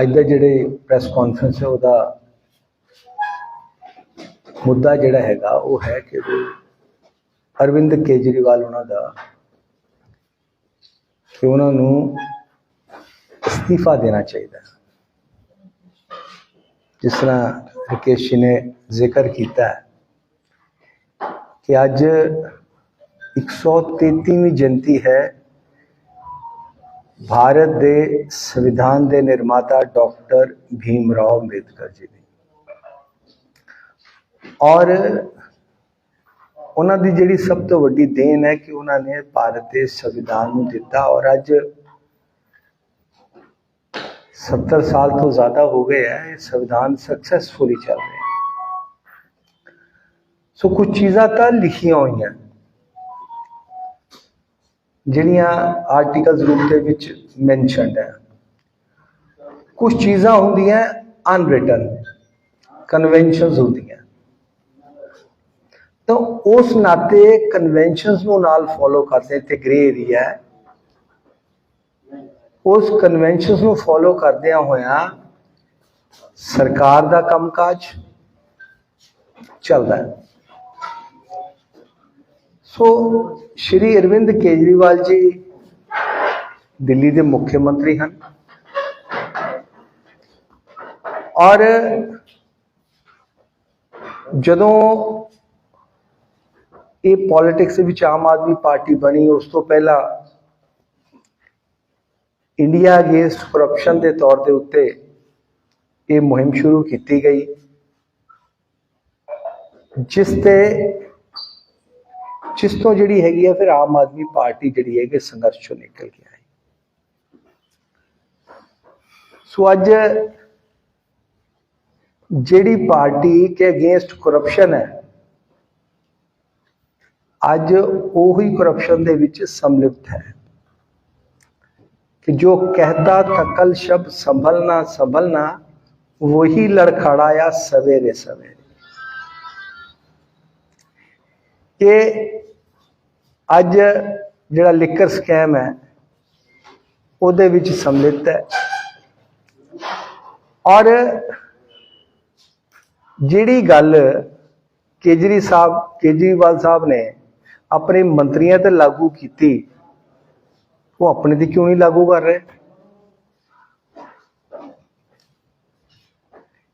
ਅੱਜ ਦਾ ਜਿਹੜੇ press conference ਹੈ, ਉਹਦਾ ਮੁੱਦਾ ਜਿਹੜਾ ਹੈਗਾ, ਉਹ ਹੈ ਕਿ ਅਰਵਿੰਦ ਕੇਜਰੀਵਾਲ ਉਹਨਾਂ ਦਾ ਕਿ ਉਹਨਾਂ ਨੂੰ ਅਸਤੀਫਾ ਦੇਣਾ ਚਾਹੀਦਾ ਜਿਸ ਤਰ੍ਹਾਂ ਰਕੇਸ਼ ਜੀ ਨੇ ਜ਼ਿਕਰ ਕੀਤਾ ਕਿ ਅੱਜ 133ਵੀਂ ਜਯੰਤੀ ਹੈ ਭਾਰਤ ਦੇ ਸੰਵਿਧਾਨ ਦੇ ਨਿਰਮਾਤਾ ਡਾਕਟਰ ਭੀਮ ਰਾਓ ਅੰਬੇਦਕਰ ਜੀ ਨੇ। ਔਰ ਉਹਨਾਂ ਦੀ ਜਿਹੜੀ ਸਭ ਤੋਂ ਵੱਡੀ ਦੇਣ ਹੈ ਕਿ ਉਹਨਾਂ ਨੇ ਭਾਰਤ ਦੇ ਸੰਵਿਧਾਨ ਨੂੰ ਦਿੱਤਾ ਔਰ ਅੱਜ 70 ਸਾਲ ਤੋਂ ਜ਼ਿਆਦਾ ਹੋ ਗਏ ਹੈ, ਇਹ ਸੰਵਿਧਾਨ ਸਕਸੈਸਫੁਲੀ ਚੱਲ ਰਿਹਾ ਸੋ ਕੁਝ ਚੀਜ਼ਾਂ ਤਾਂ ਲਿਖੀਆਂ ਹੋਈਆਂ। ਜਿਹੜੀਆਂ ਆਰਟੀਕਲਸ ਰੂਪ ਦੇ ਵਿੱਚ ਮੈਂਸ਼ਨਡ ਹੈ। ਕੁਝ ਚੀਜ਼ਾਂ ਹੁੰਦੀਆਂ ਅਨਰਿਟਨ ਕਨਵੈਨਸ਼ਨਸ ਹੁੰਦੀਆਂ। ਤਾਂ ਉਸ ਨਾਤੇ ਕਨਵੈਨਸ਼ਨਸ ਨੂੰ ਨਾਲ ਫੋਲੋ ਕਰਦੇ ਤੇ ਗ੍ਰੇ ਏਰੀਆ ਹੈ। ਉਸ ਕਨਵੈਨਸ਼ਨਸ ਨੂੰ ਫੋਲੋ ਕਰਦਿਆਂ ਹੋਇਆਂ ਸਰਕਾਰ ਦਾ ਕੰਮਕਾਜ ਚੱਲਦਾ ਹੈ। ਸੋ ਸ਼੍ਰੀ ਅਰਵਿੰਦ ਕੇਜਰੀਵਾਲ ਜੀ ਦਿੱਲੀ ਦੇ ਮੁੱਖ ਮੰਤਰੀ ਹਨ। ਔਰ ਜਦੋਂ ਇਹ ਪੋਲਿਟਿਕਸ ਵਿੱਚ ਆਮ ਆਦਮੀ ਪਾਰਟੀ ਬਣੀ, ਉਸ ਤੋਂ ਪਹਿਲਾਂ ਇੰਡੀਆ ਅਗੇਂਸਟ ਕਰਪਸ਼ਨ ਦੇ ਤੌਰ ਦੇ ਉੱਤੇ ਇਹ ਮੁਹਿੰਮ ਸ਼ੁਰੂ ਕੀਤੀ ਗਈ, ਜਿਸ ਤੇ ਜਿਸ ਤੋਂ ਜਿਹੜੀ ਹੈਗੀ ਹੈ ਫਿਰ ਆਮ ਆਦਮੀ ਪਾਰਟੀ ਜਿਹੜੀ ਹੈ ਕਿ ਸੰਘਰਸ਼ ਚੋਂ ਨਿਕਲ ਕੇ ਆਈ ਸੋ ਅੱਜ ਜਿਹੜੀ ਪਾਰਟੀ ਕੇ ਅਗੇਂਸਟ ਕਰਪਸ਼ਨ ਹੈ ਅੱਜ ਉਹੀ ਕਰਪਸ਼ਨ ਦੇ ਵਿੱਚ ਸੰਲਿਪਤ ਹੈ कि जो कहता था कल शब्द संभलना संभलना वही लड़खड़ाया सवेरे सवेरे ਕਿ ਅੱਜ ਜਿਹੜਾ ਲਿਕਰ ਸਕੈਮ ਹੈ, ਉਹਦੇ ਵਿੱਚ ਸੰਮਿਲਿਤ ਹੈ। ਔਰ ਜਿਹੜੀ ਗੱਲ ਕੇਜਰੀ ਸਾਹਿਬ, ਕੇਜਰੀਵਾਲ ਸਾਹਿਬ ਨੇ ਆਪਣੇ ਮੰਤਰੀਆਂ ਤੇ ਲਾਗੂ ਕੀਤੀ, ਉਹ ਆਪਣੇ ਤੇ ਕਿਉਂ ਨਹੀਂ ਲਾਗੂ ਕਰ ਰਹੇ?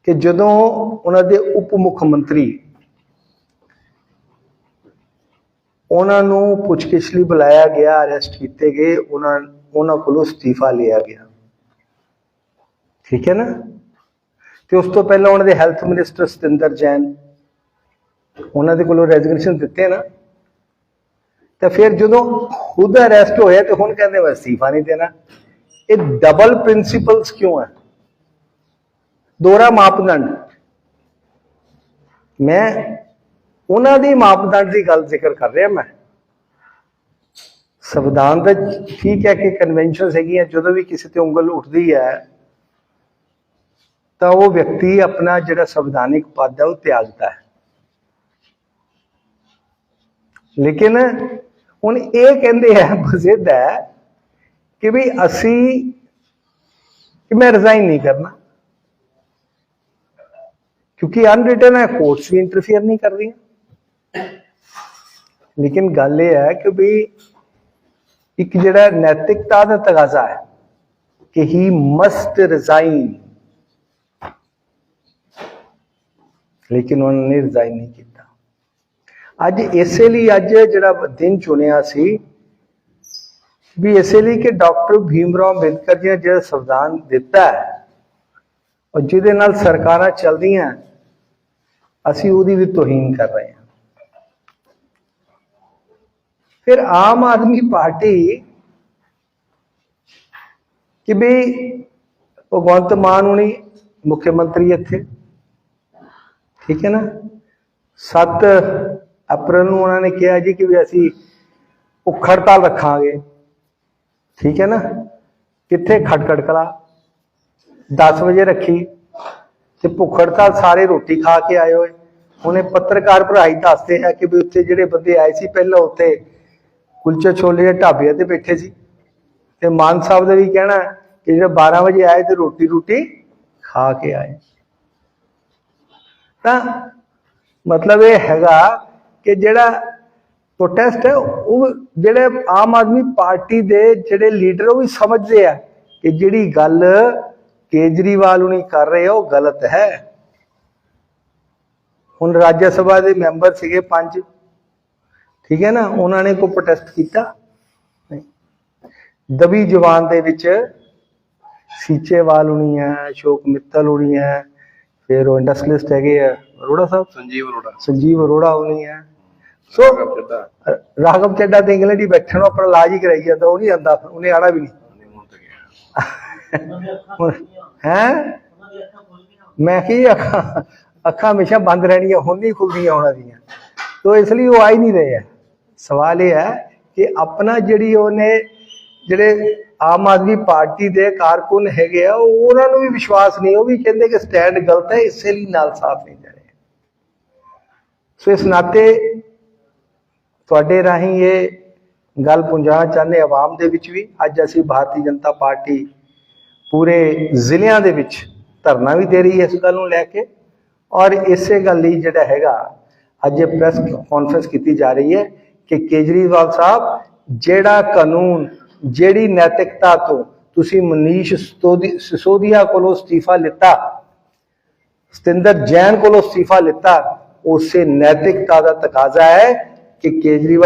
ਕਿ ਜਦੋਂ ਉਹਨਾਂ ਦੇ ਉਪ ਮੁੱਖ ਮੰਤਰੀ ਉਹਨਾਂ ਨੂੰ ਪੁੱਛਗਿੱਛ ਲਈ ਬੁਲਾਇਆ ਗਿਆ ਅਰੈਸਟ ਕੀਤੇ ਗਏ, ਉਹਨਾਂ ਉਹਨਾਂ ਕੋਲੋਂ ਅਸਤੀਫਾ ਲਿਆ ਗਿਆ। ਠੀਕ ਹੈ ਨਾ? ਤੇ ਉਸ ਤੋਂ ਪਹਿਲਾਂ ਉਹਨਾਂ ਦੇ ਹੈਲਥ ਮਿਨਿਸਟਰ ਸਤਿੰਦਰ ਜੈਨ, ਉਹਨਾਂ ਦੇ ਕੋਲੋਂ ਰੈਜ਼ਿਗਨੇਸ਼ਨ ਦਿੱਤੇ ਨਾ। ਤਾਂ ਫਿਰ ਜਦੋਂ ਖੁਦ ਅਰੈਸਟ ਹੋਇਆ ਤੇ ਹੁਣ ਕਹਿੰਦੇ ਮੈਂ ਅਸਤੀਫਾ ਨਹੀਂ ਦੇਣਾ। ਇਹ ਡਬਲ ਪ੍ਰਿੰਸੀਪਲਸ ਕਿਉਂ ਹੈ? ਦੋਹਰਾ ਮਾਪਦੰਡ। ਮੈਂ ਉਹਨਾਂ ਦੀ ਮਾਪਦੰਡ ਦੀ ਗੱਲ ਜ਼ਿਕਰ ਕਰ ਰਿਹਾ ਮੈਂ। ਸੰਵਿਧਾਨ ਦਾ ਠੀਕ ਹੈ ਕਿ ਕਨਵੈਨਸ਼ਨਸ ਹੈਗੀਆਂ, ਜਦੋਂ ਵੀ ਕਿਸੇ ਤੇ ਉਂਗਲ ਉੱਠਦੀ ਹੈ, ਤਾਂ ਉਹ ਵਿਅਕਤੀ ਆਪਣਾ ਜਿਹੜਾ ਸੰਵਿਧਾਨਿਕ ਪਦ ਹੈ, ਉਹ ਤਿਆਗਦਾ ਹੈ। ਲੇਕਿਨ ਹੁਣ ਇਹ ਕਹਿੰਦੇ ਆ ਬਜ਼ਿੱਦ ਹੈ ਕਿ ਵੀ ਅਸੀਂ, ਕਿ ਮੈਂ ਰਿਜ਼ਾਈਨ ਨਹੀਂ ਕਰਨਾ। ਕਿਉਂਕਿ ਅਨਰਿਟਨ ਹੈ ਕੋਰਟਸ ਵੀ ਇੰਟਰਫੇਅਰ ਨਹੀਂ ਕਰ ਰਹੀਆਂ। ਲੇਕਿਨ ਗੱਲ ਇਹ ਹੈ ਕਿ ਵੀ ਇੱਕ ਜਿਹੜਾ ਨੈਤਿਕਤਾ ਦਾ ਤਗਾਜ਼ਾ ਹੈ ਕਿ ਹੀ ਮਸਟ ਰਿਜ਼ਾਈਨ ਲੇਕਿਨ ਉਹਨਾਂ ਨੇ ਰਿਜ਼ਾਈਨ ਨਹੀਂ ਕੀਤਾ। ਅੱਜ ਇਸੇ ਲਈ ਅੱਜ ਜਿਹੜਾ ਦਿਨ ਚੁਣਿਆ ਸੀ ਵੀ ਇਸੇ ਲਈ ਕਿ ਡਾਕਟਰ ਭੀਮਰਾਓ ਅੰਬੇਦਕਰ ਜੀ ਨੇ ਜਿਹੜਾ ਸੰਵਿਧਾਨ ਦਿੱਤਾ ਹੈ ਔਰ ਜਿਹਦੇ ਨਾਲ ਸਰਕਾਰਾਂ ਚੱਲਦੀਆਂ, ਅਸੀਂ ਉਹਦੀ ਵੀ ਤੋਹੀਨ ਕਰ ਰਹੇ ਹਾਂ। ਫਿਰ ਆਮ ਆਦਮੀ ਪਾਰਟੀ ਕਿ ਵੀ ਭਗਵੰਤ ਮਾਨ ਹੁਣੀ ਮੁੱਖ ਮੰਤਰੀ ਇੱਥੇ। ਠੀਕ ਹੈ ਨਾ? 7 ਅਪ੍ਰੈਲ ਨੂੰ ਉਹਨਾਂ ਨੇ ਕਿਹਾ ਜੀ ਕਿ ਵੀ ਅਸੀਂ ਭੁੱਖ ਹੜਤਾਲ ਰੱਖਾਂਗੇ। ਠੀਕ ਹੈ ਨਾ? ਕਿੱਥੇ ਖਟਖੜ ਕਲਾ? 10 ਵਜੇ ਰੱਖੀ ਤੇ ਭੁੱਖ ਹੜਤਾਲ ਸਾਰੇ ਰੋਟੀ ਖਾ ਕੇ ਆਏ ਹੋਏ। ਉਹਨੇ ਪੱਤਰਕਾਰ ਭਰਾ ਹੀ ਦੱਸਦੇ ਆ ਕਿ ਵੀ ਉੱਥੇ ਜਿਹੜੇ ਬੰਦੇ ਆਏ ਸੀ, ਪਹਿਲਾਂ ਉੱਥੇ ਕੁਲਚੇ ਛੋਲੇ ਦੇ ਢਾਬੇ ਤੇ ਬੈਠੇ ਸੀ। ਤੇ ਮਾਨ ਸਾਹਿਬ ਦਾ ਵੀ ਕਹਿਣਾ ਕਿ ਜਿਹੜੇ 12 ਵਜੇ ਆਏ ਤੇ ਰੋਟੀ ਰੂਟੀ ਖਾ ਕੇ ਆਏ। ਤਾਂ ਮਤਲਬ ਇਹ ਹੈਗਾ ਕਿ ਜਿਹੜਾ ਪ੍ਰੋਟੈਸਟ ਹੈ, ਉਹ ਜਿਹੜੇ ਆਮ ਆਦਮੀ ਪਾਰਟੀ ਦੇ ਜਿਹੜੇ ਲੀਡਰ, ਉਹ ਵੀ ਸਮਝਦੇ ਆ ਕਿ ਜਿਹੜੀ ਗੱਲ ਕੇਜਰੀਵਾਲ ਹੁਣੀ ਕਰ ਰਹੇ ਉਹ ਗਲਤ ਹੈ। ਹੁਣ ਰਾਜ ਸਭਾ ਦੇ ਮੈਂਬਰ ਸੀਗੇ ਪੰਜ। ਠੀਕ ਹੈ ਨਾ? ਉਹਨਾਂ ਨੇ ਕੋਈ ਪ੍ਰੋਟੈਸਟ ਕੀਤਾ? ਨਹੀਂ। ਦਬੀ ਜਵਾਨ ਦੇ ਵਿੱਚ ਸੀਚੇਵਾਲ ਹੁਣੀ ਹੈ ਅਸ਼ੋਕ ਮਿੱਤਲ ਹੁਣੀ ਹੈ ਫਿਰ ਉਹ ਇੰਡਸਟਰੀਲਿਸਟ ਹੈਗੇ ਆ। ਅਰੋੜਾ ਸਾਹਿਬ? ਸੰਜੀਵ ਅਰੋੜਾ। ਸੰਜੀਵ ਅਰੋੜਾ ਹੋਣੀ ਹੈ। ਸੋ ਰਾਘਵ ਚੱਡਾ ਤੇ ਇੰਗਲੈਂਡ ਹੀ ਬੈਠਣ ਨੂੰ ਆਪਣਾ ਇਲਾਜ ਹੀ ਕਰਾਈ ਜਾਂਦਾ ਉਹ ਨਹੀਂ ਆਂਦਾ ਉਹਨੇ ਆਣਾ ਵੀ ਨਹੀਂ। ਹੈ? ਮੈਂ ਕੀ ਅੱਖਾਂ ਅੱਖਾਂ ਹਮੇਸ਼ਾ ਬੰਦ ਰਹਿਣੀਆਂ ਹੁਣ ਨਹੀਂ ਖੁੱਲਦੀਆਂ ਉਹਨਾਂ ਦੀਆਂ। ਤੋ ਇਸ ਲਈ ਉਹ ਆ ਹੀ ਨਹੀਂ ਰਹੇ ਹੈ ਸਵਾਲ ਇਹ ਹੈ ਕਿ ਆਪਣਾ ਜਿਹੜੀ ਉਹਨੇ ਜਿਹੜੇ ਆਮ ਆਦਮੀ ਪਾਰਟੀ ਦੇ ਕਾਰਕੁਨ ਹੈਗੇ ਆ ਉਹਨਾਂ ਨੂੰ ਵੀ ਵਿਸ਼ਵਾਸ ਨਹੀਂ, ਉਹ ਵੀ ਕਹਿੰਦੇ ਕਿ ਸਟੈਂਡ ਗਲਤ ਹੈ, ਇਸੇ ਲਈ ਨਾਲ ਸਾਫ਼ ਨਹੀਂ ਦੇ ਰਹੇ ਸੋ ਇਸ ਨਾਤੇ ਤੁਹਾਡੇ ਰਾਹੀਂ ਇਹ ਗੱਲ ਪਹੁੰਚਾਉਣਾ ਚਾਹੁੰਦੇ ਆਵਾਮ ਦੇ ਵਿੱਚ ਵੀ। ਅੱਜ ਅਸੀਂ ਭਾਰਤੀ ਜਨਤਾ ਪਾਰਟੀ ਪੂਰੇ ਜ਼ਿਲ੍ਹਿਆਂ ਦੇ ਵਿੱਚ ਧਰਨਾ ਵੀ ਦੇ ਰਹੀ ਹੈ ਇਸ ਗੱਲ ਨੂੰ ਲੈ ਕੇ। ਔਰ ਇਸੇ ਗੱਲ ਲਈ ਜਿਹੜਾ ਹੈਗਾ, ਅੱਜ ਇਹ ਪ੍ਰੈਸ ਕਾਨਫਰੰਸ ਕੀਤੀ ਜਾ ਰਹੀ ਹੈ ਕਿ ਕੇਜਰੀਵਾਲ ਸਾਹਿਬ, ਜਿਹੜਾ ਕਾਨੂੰਨ, ਜਿਹੜੀ ਨੈਤਿਕਤਾ ਤੋਂ ਤੁਸੀਂ ਮਨੀਸ਼ ਸਿਸੋਦੀ- ਸਿਸੋਦੀਆ ਕੋਲੋਂ ਅਸਤੀਫਾ ਲਿੱਤਾ, ਸਤਿੰਦਰ ਜੈਨ ਕੋਲੋਂ ਅਸਤੀਫਾ ਲਿੱਤਾ, ਉਸੇ ਨੈਤਿਕਤਾ ਦਾ ਤਕਾਜ਼ਾ ਹੈ ਕਿ ਕੇਜਰੀਵਾਲ